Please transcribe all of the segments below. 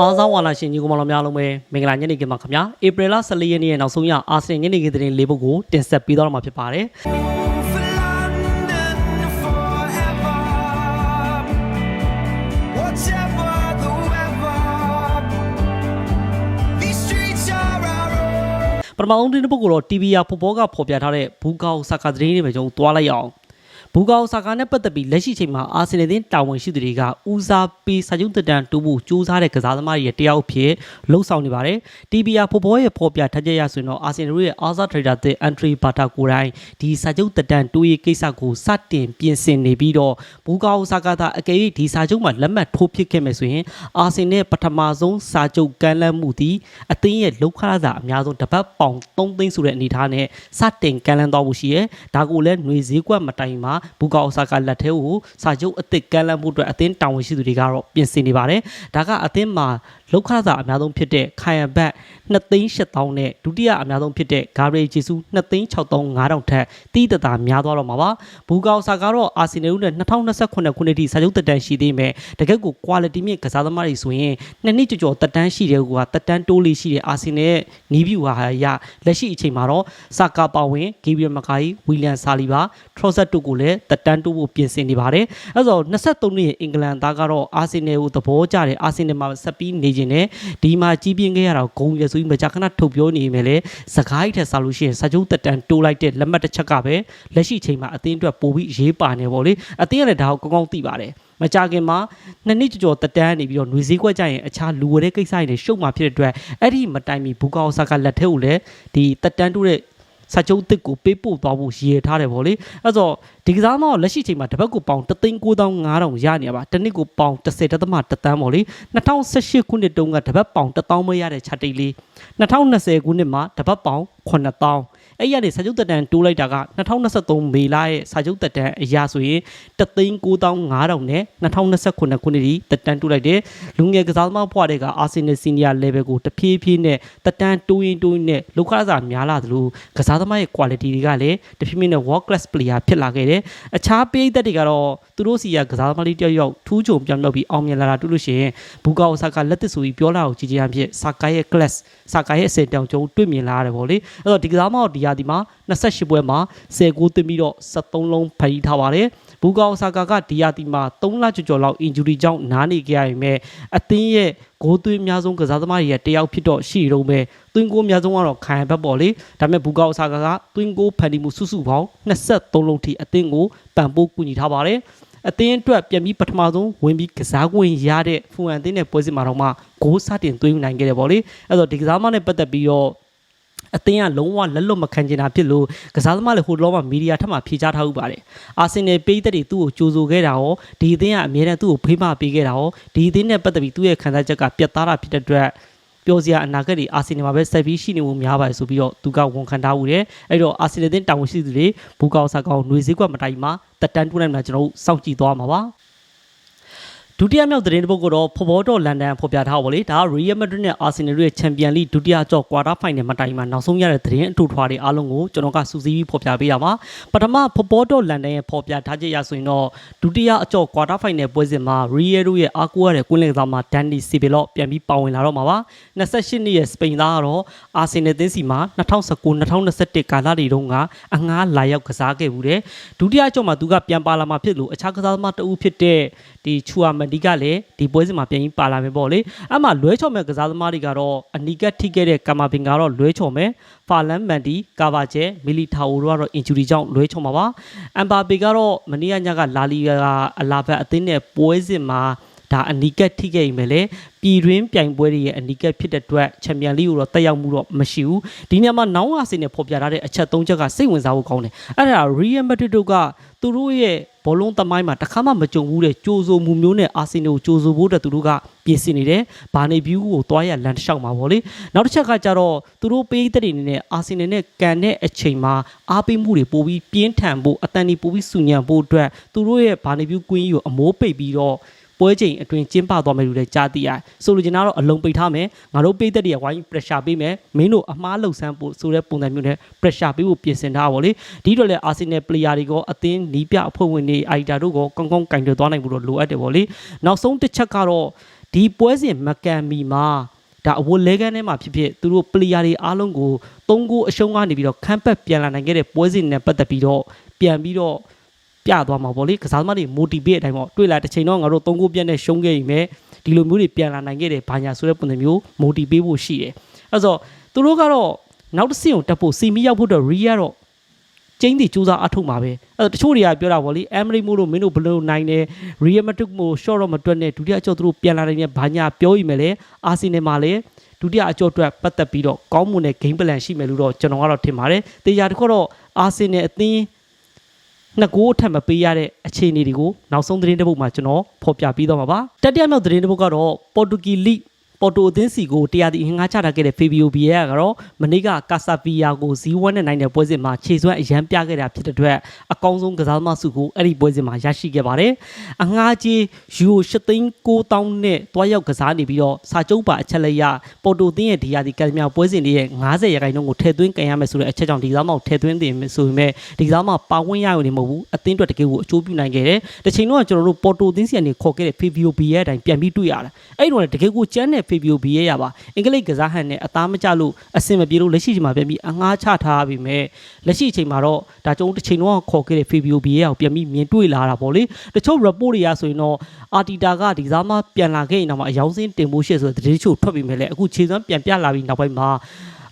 အားစားဝါလာရှင်ညီကောင်မတော်များလုံးပဲမင်္ဂလာညနေခင်းပါခင်ဗျာဧပြီလ14ရက်နေ့ရဲ့နောက်ဆုံးရအာဆင်ညနေခင်းသတင်းလေးပုဒ်ကိုတင်ဆက်ပေးတော့မှာဖြစ်ပါတယ် For London forever, whatever the weather. These streets are our own. ပထမဆုံးသတင်းပုဒ်ကိုတော့ TV ရဖဘောကဖော်ပြထားတဲ့ဘူကောက်ဆာကာသတင်းတွေပဲကျွန်တော်သွားလိုက်ရအောင် ဘူကောက်ဆာကာနဲ့ပတ်သက်ပြီးလက်ရှိချိန်မှာအာဆင်နယ်တင်တာဝန်ရှိသူတွေကဦးစားပေးစာချုပ်တက်တန်တူဖို့စူးစမ်းတဲ့ကစားသမားတွေရဲ့တယောက်အဖြစ်လှုပ်ဆောင်နေပါတယ် TV ရဖဘောရဲ့ဖော်ပြထားချက်ရဆိုရင်တော့အာဆင်နယ်ရဲ့အာဇာထရေဒါတဲ့ entry bata ကိုယ်တိုင်ဒီစာချုပ်တက်တန်တူရေးကိစ္စကိုစတင်ပြင်ဆင်နေပြီးတော့ဘူကောက်ဆာကာသာအကယ်၍ဒီစာချုပ်မှာလက်မှတ်ထိုးဖြစ်ခဲ့မယ်ဆိုရင်အာဆင်နယ်ပထမဆုံးစာချုပ်ကမ်းလှမ်းမှုသည်အသင်းရဲ့လောက်ခရစာအများဆုံးတစ်ပတ်ပေါင်3သိန်းဆိုတဲ့အနေအထားနဲ့စတင်ကမ်းလှမ်းသွားဖို့ရှိရဲဒါကိုလည်းຫນွေဈေးကွက်မတိုင်မှာဘူကောက်ဆာကာလက်ထဲကိုစာချုပ်အသစ်ကမ်းလှမ်းဖို့အတွက်အသင်းတာဝန်ရှိသူတွေကတော့ပြင်ဆင်နေပါတယ်ဒါကအသင်းမှာ လောက်ခရစာအများဆုံးဖြစ်တဲ့ခိုင်ယံဘတ်2သိန်း8000နဲ့ဒုတိယအများဆုံးဖြစ်တဲ့ဂါရီဂျေဆူ2သိန်း6500ထက်တီးတတာများသွားတော့မှာပါဘူကောက်ဆာကတော့အာဆင်နယ်နဲ့2028ခုနှစ်ထိစာချုပ်တက်တန်းရှိသေးမယ်တကယ့်ကို quality မြင့်ကစားသမားတွေဆိုရင်နှစ်နှစ်ကြော်ကြော်တက်တန်းရှိတဲ့ကူကတက်တန်းတိုးလေးရှိတဲ့အာဆင်နယ်ရဲ့နီးဗျူဟာရလက်ရှိအချိန်မှာတော့ဆာကာပါဝင်ဂီဘရီယယ်မကာယီဝီလျံဆာလီဘာထရော့ဆက်တို့ကိုလည်းတက်တန်းတိုးဖို့ပြင်ဆင်နေပါတယ်အဲဆို23နှစ်အင်္ဂလန်သားကတော့အာဆင်နယ်ကိုသဘောကျတယ်အာဆင်နယ်မှာဆက်ပြီးနေခြင်းနဲ့ဒီမှာကြီးပြင်းခဲ့ရတာဂုံရဆိုပြီးမကြာခဏထုတ်ပြောနေမယ်လေစကားကြီးထက်ဆာလို့ရှိရင်စာချုပ်တက်တန်းတိုးလိုက်တဲ့လက်မှတ်တစ်ချက်ကပဲလက်ရှိချိန်မှာအသင်းအတွက်ပိုပြီးရေးပါနေပေါ့လေအသင်းကလည်းဒါကိုကောင်းကောင်းသိပါတယ်မကြခင်မှာနှစ်နှစ်ကြော်တက်တန်းနေပြီးတော့ຫນွေစည်းကွက်ကြရင်အခြားလူဝဲတဲ့ကိစ္စတွေရှုပ်မှာဖြစ်တဲ့အတွက်အဲ့ဒီမတိုင်မီဘူကာအိုဆာကလက်ထဲကိုလည်းဒီတက်တန်းတိုးတဲ့ စာချုပ်တစ်ကိုပေးပို့သွားဖို့ရည်ရထားတယ်ဗောလေအဲ့တော့ဒီကစားမတော့လက်ရှိချိန်မှာတစ်ပတ်ကိုပေါင်3,9500ရနေရပါတစ်နှစ်ကိုပေါင်30တသမ1တန်းဗောလေ2018ခုနှစ်တုန်းကတစ်ပတ်ပေါင်1000မရတဲ့ချက်တိတ်လေး2020ခုနှစ်မှာတစ်ပတ်ပေါင်9000 အဲ့ရနေစာချုပ်တက်တန်တိုးလိုက်တာက2023မေလရဲ့စာချုပ်တက်တန်အရာဆိုရင်3,9500နဲ့2029ခုနှစ်ဒီတက်တန်တိုးလိုက်တယ်လူငယ်ကစားသမားဘွားတွေကအာဆင်နယ်စီနီယာလေဗယ်ကိုတဖြည်းဖြည်းနဲ့တက်တန်တိုးရင်တိုးရင်နဲ့လောက်ခရစာများလာသလိုကစားသမားရဲ့ quality တွေကလည်းတဖြည်းဖြည်းနဲ့ world class player ဖြစ်လာခဲ့တယ်အခြားပေးသက်တွေကတော့သူတို့စီကကစားသမားလေးတယောက်ယောက်ထူးချွန်ပြောင်းတော့ပြီးအောင်မြင်လာတာတွေ့လို့ရှိရင်ဘူကာအိုဆာကလက်သစ်ဆိုပြီးပြောလာကိုကြည်ကြမ်းဖြစ်ဆာကာရဲ့ class ဆာကာရဲ့အစင်တောင်ကျုံတွေ့မြင်လာရတယ်ဗောလေအဲ့တော့ဒီကစားမတော့ဒီရာဒီမှာ28ပွဲမှာ10ဂိုးသွင်းပြီးတော့73လုံးဖန်ထားပါတယ်ဘူကာအိုဆာကာကဒီရာဒီမှာ3လကျော်ကျော်လောက် injury ကြောင့်နားနေကြရရင်မဲ့အသင်းရဲ့ဂိုးသွင်းအများဆုံးကစားသမားတွေရဲ့တယောက်ဖြစ်တော့ရှိရုံပဲသွင်းဂိုးအများဆုံးကတော့ခိုင်ဘက်ပေါ့လေဒါပေမဲ့ဘူကာအိုဆာကာကသွင်းဂိုးဖန်တီးမှုစုစုပေါင်း23လုံးထိအသင်းကိုပံ့ပိုးကူညီထားပါတယ်အသင်းအတွက်ပြန်ပြီးပထမဆုံးဝင်ပြီးကစားခွင့်ရတဲ့ဖူအန်သင်းနဲ့ပွဲစဉ်မှာတော့မှဂိုးစတင်သွင်းနိုင်ခဲ့တယ်ပေါ့လေအဲ့တော့ဒီကစားမနဲ့ပတ်သက်ပြီးတော့ အသင်းကလုံးဝလက်လွတ်မခံချင်တာဖြစ်လို့ကစားသမားလည်းဟိုလောမှာမီဒီယာထက်မှဖြေချထားဥပါတယ်အာဆင်နယ်ပေးသက်တွေသူ့ကိုကြိုဆိုခဲ့တာရောဒီအသင်းကအမြဲတမ်းသူ့ကိုဖေးမပေးခဲ့တာရောဒီအသင်းနဲ့ပတ်သက်ပြီးသူ့ရဲ့ခံစားချက်ကပြတ်သားတာဖြစ်တဲ့အတွက်ပြောစရာအနာဂတ်တွေအာဆင်နယ်မှာပဲဆက်ပြီးရှိနေမှုများပါတယ်ဆိုပြီးတော့သူကဝန်ခံထားဦးတယ်အဲ့တော့အာဆင်နယ်အသင်းတာဝန်ရှိသူတွေဘူကောက်ဆာကောင်ຫນွေစည်းကွက်မတိုင်မှာတက်တန်းတူးနိုင်မှာကျွန်တော်တို့စောင့်ကြည့်သွားမှာပါ ဒုတိယမြောက်သတင်းတစ်ပုဒ်ကတော့ဖော်ဘောတော့လန်ဒန်ဖော်ပြထားပါလေဒါက Real Madrid နဲ့ Arsenal တို့ရဲ့ Champions League ဒုတိယကြော့ quarter final မတိုင်မှာနောက်ဆုံးရတဲ့သတင်းအထူထွားတွေအားလုံးကိုကျွန်တော်ကစူးစီးပြီးဖော်ပြပေးတာပါပထမဖော်ဘောတော့လန်ဒန်ရဲ့ဖော်ပြထားချက်ရဆိုရင်တော့ဒုတိယအကြော့ quarter final ပွဲစဉ်မှာ Real တို့ရဲ့အားကိုးရတဲ့ကွင်းလင်ကစားမှာ Danny Ceballos ပြန်ပြီးပါဝင်လာတော့မှာပါ28နှစ်ရဲ့စပိန်သားကတော့ Arsenal သင်းစီမှာ2019-2021ကာလတွေတုန်းကအငှားလာရောက်ကစားခဲ့ဘူးတဲ့ဒုတိယအကြော့မှာသူကပြန်ပါလာမှာဖြစ်လို့အခြားကစားသမားတဦးဖြစ်တဲ့ဒီချူအာမန်ဒီကလည်းဒီပွဲစဉ်မှာပြန်ပြီးပါလာမယ်ပေါ့လေအဲ့မှာလွဲချော်မဲ့ကစားသမားတွေကတော့အနီကက်ထိခဲ့တဲ့ကာမာဘင်ကတော့လွဲချော်မယ်ဖာလန်မန်ဒီကာဗာကျဲမီလီတာအိုတို့ကတော့ injury ကြောင့်လွဲချော်မှာပါအမ်ဘာပေကတော့မနီးယညကလာလီဂါအလာဘတ်အသင်းနဲ့ပွဲစဉ်မှာဒါအနီကက်ထိခဲ့ရင်ပဲလေပြည်တွင်းပြိုင်ပွဲတွေရဲ့အနီကက်ဖြစ်တဲ့အတွက်ချန်ပီယံလိကိုတော့တက်ရောက်မှုတော့မရှိဘူးဒီနေရာမှာနောင်းဟာစင်နဲ့ဖော်ပြထားတဲ့အချက်၃ချက်ကစိတ်ဝင်စားဖို့ကောင်းတယ်အဲ့ဒါ Real Madrid တို့ကသူတို့ရဲ့ ဘောလုံးသမိုင်းမှာတစ်ခါမှမကြုံဘူးတဲ့ကြိုးဆိုမှုမျိုးနဲ့အာဆင်နယ်ကိုကြိုးဆိုဖို့တဲ့သူတို့ကပြင်ဆင်နေတယ်ဘာနေဘျူးကိုတွားရလန်တစ်လျှောက်မှာပေါ့လေနောက်တစ်ချက်ကကြတော့သူတို့ပေးတဲ့တွေအနေနဲ့အာဆင်နယ်နဲ့ကန်တဲ့အချိန်မှာအားပေးမှုတွေပိုပြီးပြင်းထန်ဖို့အတန်ဒီပိုပြီးစုညံဖို့အတွက်သူတို့ရဲ့ဘာနေဘျူးကွင်းကြီးကိုအမိုးပိတ်ပြီးတော့ ပွဲချိန်အတွင်းကျင်းပသွားမယ်လို့လည်းကြားသိရတယ်။ဆိုလိုချင်တာကတော့အလုံးပိတ်ထားမယ်။ငါတို့ပိတ်သက်တွေကဝိုင်း pressure ပေးမယ်။မင်းတို့အမားလှုပ်ဆန်းဖို့ဆိုတဲ့ပုံစံမျိုးနဲ့ pressure ပေးဖို့ပြင်ဆင်ထားပါလေ။ဒီတော့လည်း Arsenal player တွေကအသင်းနီးပြအဖွဲ့ဝင်တွေအိုက်တာတို့ကကောင်းကောင်းကင်တွယ်သွားနိုင်ဖို့တော့လိုအပ်တယ်ပေါ့လေ။နောက်ဆုံးတစ်ချက်ကတော့ဒီပွဲစဉ်မကန်မီမှာဒါအဝတ်လဲကန်းထဲမှာဖြစ်ဖြစ်သူတို့ပလီယာတွေအားလုံးကို၃ဂိုးအရှုံးကနေပြီးတော့ခန်းပတ်ပြန်လာနိုင်ခဲ့တဲ့ပွဲစဉ်နဲ့ပတ်သက်ပြီးတော့ပြန်ပြီးတော့ ပြသွားမှာပေါ့လေကစားသမားတွေ motivate အတိုင်းပေါ့တွေ့လာတစ်ချိန်တော့ငါတို့၃ဂိုးပြတ်နဲ့ရှုံးခဲ့ပြီမဲ့ဒီလိုမျိုးတွေပြန်လာနိုင်ခဲ့တယ်ဘာညာဆိုတဲ့ပုံစံမျိုး motivate ဖို့ရှိတယ်အဲ့တော့သူတို့ကတော့နောက်တစ်ဆင့်ကိုတက်ဖို့စီမီရောက်ဖို့တော့ re ကတော့ကျင်းတီစူးစမ်းအထုတ်မှာပဲအဲ့တော့တချို့တွေကပြောတာဗောလေအမ်မရီမို့လို့မင်းတို့ဘယ်လိုနိုင်တယ်ရီယယ်မက်ဒရစ်မို့ short တော့မတွက်နဲ့ဒုတိယအကျော်သူတို့ပြန်လာနိုင်တဲ့ဘာညာပြောရမယ်လေအာဆင်နယ်မှာလည်းဒုတိယအကျော်အတွက်ပတ်သက်ပြီးတော့ကောင်းမွန်တဲ့ game plan ရှိမယ်လို့တော့ကျွန်တော်ကတော့ထင်ပါတယ်တေချာတစ်ခုတော့အာဆင်နယ်အသင်း နှစ်ကိုးအထက်မပေးရတဲ့အခြေအနေတွေကိုနောက်ဆုံးသတင်းတစ်ပုဒ်မှာကျွန်တော်ဖော်ပြပေးတော့မှာပါတတိယမြောက်သတင်းတစ်ပုဒ်ကတော့ပေါ်တူဂီလိ ပေါ်တိုအသင်းစီကိုတရားတီငှားချထားခဲ့တဲ့ Fabio Vieira ကတော့မနေ့ကကာဆာပီယာကို0-1နဲ့နိုင်တဲ့ပွဲစဉ်မှာခြေစွမ်းအရန်ပြခဲ့တာဖြစ်တဲ့အတွက်အကောင်းဆုံးကစားသမားစုကိုအဲ့ဒီပွဲစဉ်မှာရရှိခဲ့ပါတယ်။အငှားကြီးယူ8သိန်း9000နဲ့တွားရောက်ကစားနေပြီးတော့စာချုပ်ပါအချက်လက်ရပေါ်တိုအသင်းရဲ့ဒီယာတီကံမြောက်ပွဲစဉ်တွေရဲ့90ရာခိုင်နှုန်းကိုထည့်သွင်းကန်ရမယ်ဆိုတဲ့အချက်ကြောင့်ဒီကစားမကိုထည့်သွင်းတင်မယ်ဆိုပေမဲ့ဒီကစားမပါဝင်ရရုံနဲ့မဟုတ်ဘူးအသင်းအတွက်တကယ်ကိုအကျိုးပြုနိုင်ခဲ့တယ်။တစ်ချိန်တော့ကျွန်တော်တို့ပေါ်တိုအသင်းစီကနေခေါ်ခဲ့တဲ့ Fabio Vieira အတိုင်းပြန်ပြီးတွေ့ရတာ။အဲ့ဒီတော့လည်းတကယ်ကိုကျန်းတဲ့ Fabio Vieira ရပါအင်္ဂလိပ်ကစားဟန်နဲ့အသားမကျလို့အဆင်မပြေလို့လက်ရှိချိန်မှာပြန်ပြီးအငှားချထားပြီမဲ့လက်ရှိချိန်မှာတော့ဒါကျုံတစ်ချိန်တော့ခေါ်ခဲ့တဲ့ Fabio Vieira ကိုပြန်ပြီးမြင်တွေ့လာတာပေါ့လေတချို့ report တွေကဆိုရင်တော့အာတီတာကဒီစားမပြန်လာခဲ့ရင်တော့မှအယောင်စင်းတင်ဖို့ရှိဆိုတဲ့သတင်းချို့ထွက်ပြီးမဲ့လေအခုခြေစွမ်းပြန်ပြလာပြီးနောက်ပိုင်းမှာ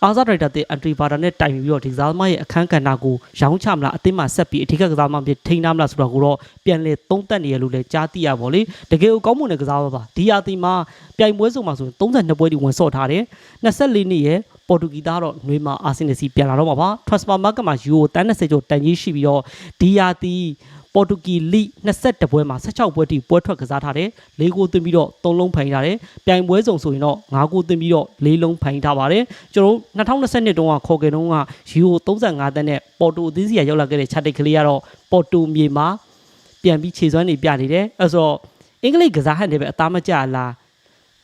အာဇာဒရိုက်တာတဲ့အန်ထရီဘာတာနဲ့တိုင်ပြီးတော့ဒီကစားသမားရဲ့အခန်းကဏ္ဍကိုရောင်းချမလားအသင်းမှာဆက်ပြီးအထူးကစားသမားဖြစ်ထိန်းထားမလားဆိုတော့ကိုတော့ပြန်လေသုံးသက်နေရလို့လည်းကြားသိရပါလေတကယ်ကိုကောင်းမွန်တဲ့ကစားသမားပါဒီအသင်းမှာပြိုင်ပွဲစုံမှာဆိုရင်32ပွဲဒီဝင်ဆော့ထားတယ်24နှစ်ရဲ့ပေါ်တူဂီသားတော့နှွေးမှာအာဆင်နယ်စီပြန်လာတော့မှာပါ transfer market မှာယူရိုတန်း30ကျော်တန်ကြီးရှိပြီးတော့ဒီယာတီ ပေါ်တူဂီလိ22ပွဲမှာ16ပွဲထိပွဲထွက်ကစားထားတယ်၄ဂိုးသွင်းပြီးတော့3လုံးဖိုင်ထားတယ်ပြိုင်ပွဲစုံဆိုရင်တော့5ဂိုးသွင်းပြီးတော့4လုံးဖိုင်ထားပါတယ်ကျွန်တော်တို့2020တုန်းကခေါ်ခဲ့တုန်းကယူရို35တန်းနဲ့ပေါ်တူအသင်းစီကရောက်လာခဲ့တဲ့ချတ်တိတ်ကလေးကတော့ပေါ်တူမြေမှာပြန်ပြီးခြေစွမ်းနေပြနေတယ်အဲဆိုတော့အင်္ဂလိပ်ကစားဟန်တွေပဲအသားမကျလား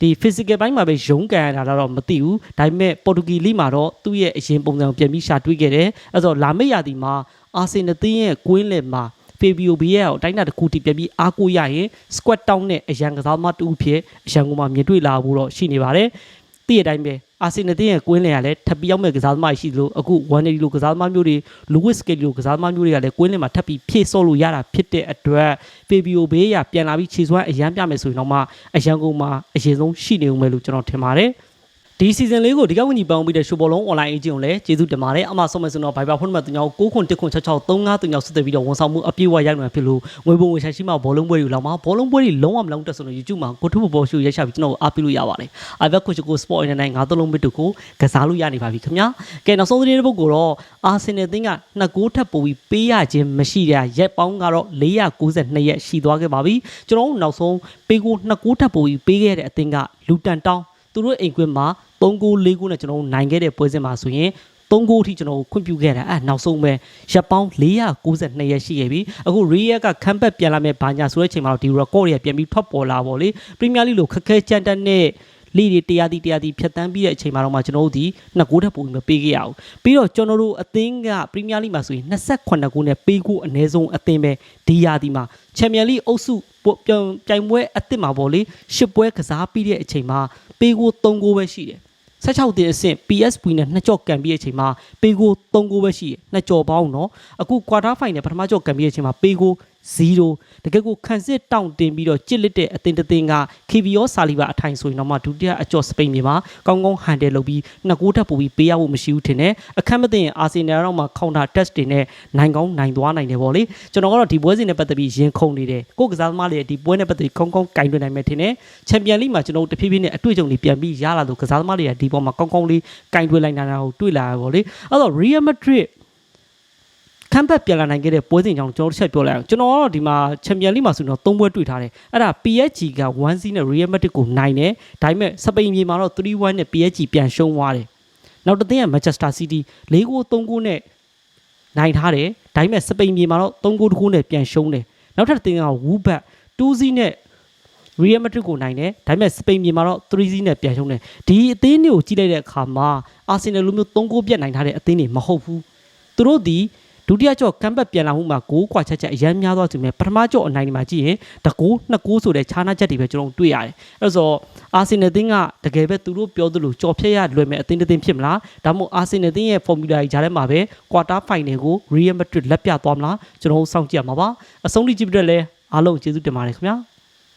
ဒီ physical ဘိုင်းမှာပဲရုန်းကန်ရတာတော့မသိဘူးဒါပေမဲ့ပေါ်တူဂီလိမှာတော့သူ့ရဲ့အရင်ပုံစံကိုပြန်ပြီးရှာတွေးခဲ့တယ်အဲဆိုတော့လာမယ့်ရာသီမှာအာဆင်နယ်တင်းရဲ့ကွင်းလယ်မှာ ဖေဘီယိုဘီရဲ့ကိုတိုင်းတာတစ်ခုတည်းပြန်ပြီးအားကိုးရရင် squat down နဲ့အရန်ကစားသမားတူဖြစ်အရန်ကိုမှမြင်တွေ့လာဖို့တော့ရှိနေပါတယ်တည့်ရတိုင်းပဲအာဆင်နယ်တင်းရဲ့ကွင်းလယ်ကလည်းထပ်ပြီးရောက်မဲ့ကစားသမားရှိသလိုအခု180လိုကစားသမားမျိုးတွေလူဝစ်စကေလိုကစားသမားမျိုးတွေကလည်းကွင်းလယ်မှာထပ်ပြီးဖြည့်ဆော့လို့ရတာဖြစ်တဲ့အတွက်ဖေဘီယိုဘေးရပြန်လာပြီးခြေစွမ်းအရန်ပြမယ်ဆိုရင်တော့မှအရန်ကိုမှအရင်ဆုံးရှိနေဦးမယ်လို့ကျွန်တော်ထင်ပါတယ် ဒီ season လေးကိုဒီကဝန်ကြီးပေါင်းပြီးတဲ့ရှိုးဘောလုံး online agent ကိုလည်းကျေးဇူးတင်ပါတယ်အမှဆုံးမယ်ဆိုတော့ Viber ဖုန်းနံပါတ်3ညောင်း9ခွန်1ခွန်66 35 3ညောင်းဆက်သွယ်ပြီးတော့ဝန်ဆောင်မှုအပြည့်အဝရိုက်နိုင်ဖြစ်လို့ငွေပုံငွေဆိုင်ရှိမှဘောလုံးပွဲတွေလောက်မှာဘောလုံးပွဲတွေလုံးဝမလုံးတက်ဆိုတော့ YouTube မှာကိုထုဘောရှိုးရိုက်ချပြီးကျွန်တော်အားပေးလို့ရပါတယ်။ Ivan Coach ကို Sport အနေနဲ့ငါးသုံးလုံးမစ်တို့ကိုကစားလို့ရနေပါပြီခင်ဗျာ။ကဲနောက်ဆုံးသတင်းတစ်ပုဒ်ကိုတော့ Arsenal တင်းကနှစ်ဂိုးထပ်ပိုပြီးပေးရခြင်းမရှိတဲ့ရက်ပေါင်းကတော့492ရက်ရှိသွားခဲ့ပါပြီ။ကျွန်တော်တို့နောက်ဆုံးပေးကိုနှစ်ဂိုးထပ်ပိုပြီးပေးခဲ့တဲ့အသင်းကလူတန်တောင်းသူတို့အိမ်ကွင်းမှာ 3ဂိုး4ဂိုးနဲ့ကျွန်တော်တို့နိုင်ခဲ့တဲ့ပွဲစဉ်မှာဆိုရင်3ဂိုးအထိကျွန်တော်တို့ခွင့်ပြုခဲ့တာအဲနောက်ဆုံးပဲရက်ပေါင်း492ရက်ရှိခဲ့ပြီအခု Real ကခမ်းဘက်ပြန်လာမဲ့ဘာညာဆိုတဲ့အချိန်မှာတော့ဒီ record တွေကပြန်ပြီးထွက်ပေါ်လာပါလေ Premier League လို့ခက်ခဲကြမ်းတမ်းတဲ့လိတွေတရားတီတရားတီဖြတ်တန်းပြီးတဲ့အချိန်မှာတော့မှကျွန်တော်တို့ဒီနှစ်ဂိုးထပ်ပုံမပေးခဲ့ရအောင်ပြီးတော့ကျွန်တော်တို့အသင်းက Premier League မှာဆိုရင်28ဂိုးနဲ့ပေးကိုအနည်းဆုံးအသင်းပဲဒီယာတီမှာ Champions League အုပ်စုပြိုင်ပြိုင်ပွဲအသစ်မှာပေါ့လေရှစ်ပွဲကစားပြီးတဲ့အချိန်မှာပေးကို3ဂိုးပဲရှိတယ် 16တင်အဆင့် PSV နဲ့နှစ်ကြော့ကန်ပြီးတဲ့အချိန်မှာပေကို3ဂိုးပဲရှိတယ်နှစ်ကြော်ပေါင်းเนาะအခု quarter final ပထမကြော့ကန်ပြီးတဲ့အချိန်မှာပေကို 0တကယ်ကိုခံစစ်တောင့်တင်ပြီးတော့ကြစ်လက်တဲ့အသင်းတစ်သင်းက KVO ဆာလီဘာအထိုင်ဆိုရင်တော့မှဒုတိယအကြော့စပိန်မြေမှာကောင်းကောင်းဟန်တယ်လုပ်ပြီးနှစ်ဂိုးထပ်ပို့ပြီးပေးရဖို့မရှိဘူးထင်တယ်အခက်မသိရင်အာဆင်နယ်တော့မှ counter test တွေနဲ့နိုင်ကောင်းနိုင်သွားနိုင်တယ်ပေါ့လေကျွန်တော်ကတော့ဒီပွဲစဉ်နဲ့ပတ်သက်ပြီးရင်ခုန်နေတယ်ကိုကစားသမားတွေဒီပွဲနဲ့ပတ်သက်ပြီးကောင်းကောင်းကင်တွင်နိုင်မယ်ထင်တယ်ချန်ပီယံလိမှာကျွန်တော်တို့တဖြည်းဖြည်းနဲ့အတွေ့အကြုံတွေပြန်ပြီးရလာလို့ကစားသမားတွေကဒီပေါ်မှာကောင်းကောင်းလေးကင်တွင်လိုက်နိုင်တာကိုတွေ့လာရပါလေအဲ့တော့ Real Madrid ခမ်းဘက်ပြန်လာနိုင်ခဲ့တဲ့ပွဲစဉ်ကြောင့်ကျွန်တော်တို့ချက်ပြောလိုက်အောင်ကျွန်တော်ကတော့ဒီမှာချန်ပီယံလိမှာဆိုတော့၃ပွဲတွေ့ထားတယ်အဲ့ဒါ PSG က1-0နဲ့ Real Madrid ကိုနိုင်တယ်ဒါပေမဲ့စပိန်မြေမှာတော့3-1နဲ့ PSG ပြန်ရှုံးသွားတယ်နောက်တစ်သင်းက Manchester City ၄ဂိုး3ဂိုးနဲ့နိုင်ထားတယ်ဒါပေမဲ့စပိန်မြေမှာတော့3ဂိုး2ဂိုးနဲ့ပြန်ရှုံးတယ်နောက်ထပ်တစ်သင်းက Wolves 2-0နဲ့ Real Madrid ကိုနိုင်တယ်ဒါပေမဲ့စပိန်မြေမှာတော့3-0နဲ့ပြန်ရှုံးတယ်ဒီအသင်းတွေကိုကြည့်လိုက်တဲ့အခါမှာ Arsenal လိုမျိုး3ဂိုးပြတ်နိုင်ထားတဲ့အသင်းတွေမဟုတ်ဘူးသူတို့ဒီ ဒုတိယကြော့ကမ်ဘက်ပြန်လာမှုမှာဂိုးကွာချက်ချက်အရန်များသွားသူမဲ့ပထမကြော့အနိုင်ဒီမှာကြည့်ရင်တကူနှစ်ကူဆိုတဲ့ခြားနာချက်တွေပဲကျွန်တော်တို့တွေ့ရတယ်အဲ့တော့ဆိုအာဆင်နယ်အသင်းကတကယ်ပဲသူတို့ပြောသလိုကြော်ဖြတ်ရလွယ်မဲ့အသင်းတစ်သင်းဖြစ်မလားဒါမှမဟုတ်အာဆင်နယ်အသင်းရဲ့ formula ကြီးကြားထဲမှာပဲ quarter final ကို Real Madrid လက်ပြသွားမလားကျွန်တော်တို့စောင့်ကြည့်ရမှာပါအဆုံးထိကြည့်ပြတဲ့လဲအားလုံးကျေးဇူးတင်ပါတယ်ခင်ဗျာ